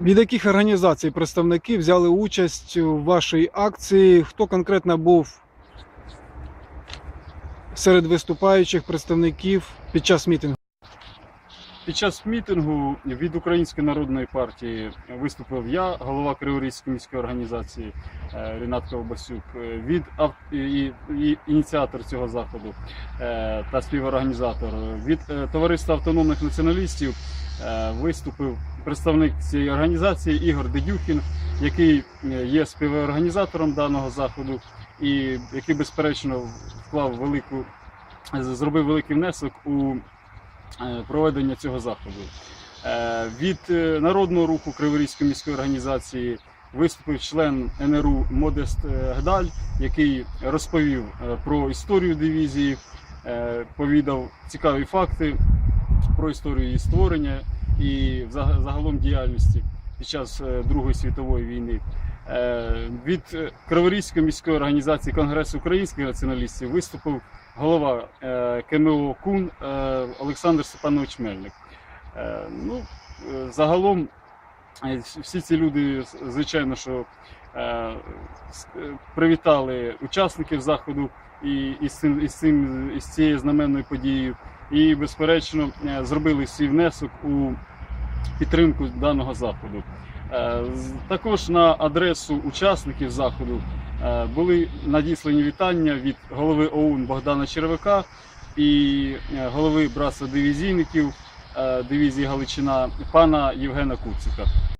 Від яких організацій представники взяли участь у вашій акції? Хто конкретно був серед виступаючих представників під час мітингу? Під час мітингу від Української народної партії виступив я, голова Криворізької міської організації е, Рінат Ковбасюк, е, від і, і ініціатор цього заходу е, та співорганізатор від товариства автономних націоналістів виступив представник цієї організації Ігор Дедюхін, який е, є співорганізатором даного заходу і який безперечно вклав велику зробив великий внесок у е, проведення цього заходу. Е, Від народного руху Криворізької міської організації виступив член НРУ Модест Гдаль, який розповів про історію дивізії, повідав цікаві факти про історію її створення і загалом діяльності під час е, Другої світової війни. Е, Від е, Криворізької міської організації Конгрес українських націоналістів виступив голова КМО КУН Олександр Степанович Мельник. Ну, загалом всі ці люди, звичайно, що привітали учасників заходу і, і, з цим, і, з цим, і з цією знаменною подією, і, безперечно, е, зробили свій внесок у підтримку даного заходу. Е, Також на адресу учасників заходу е, були надіслані вітання від голови ОУН Богдана Червика і голови братства дивізійників дивізії Галичина пана Євгена Куцика.